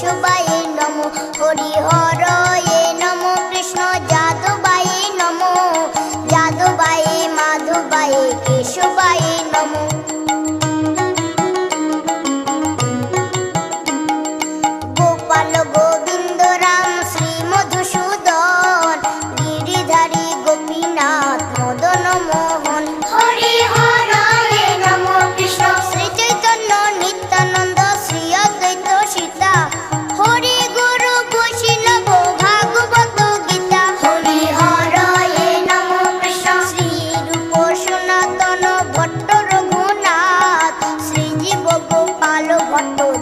সবাই নম হরি হর। பாட்டு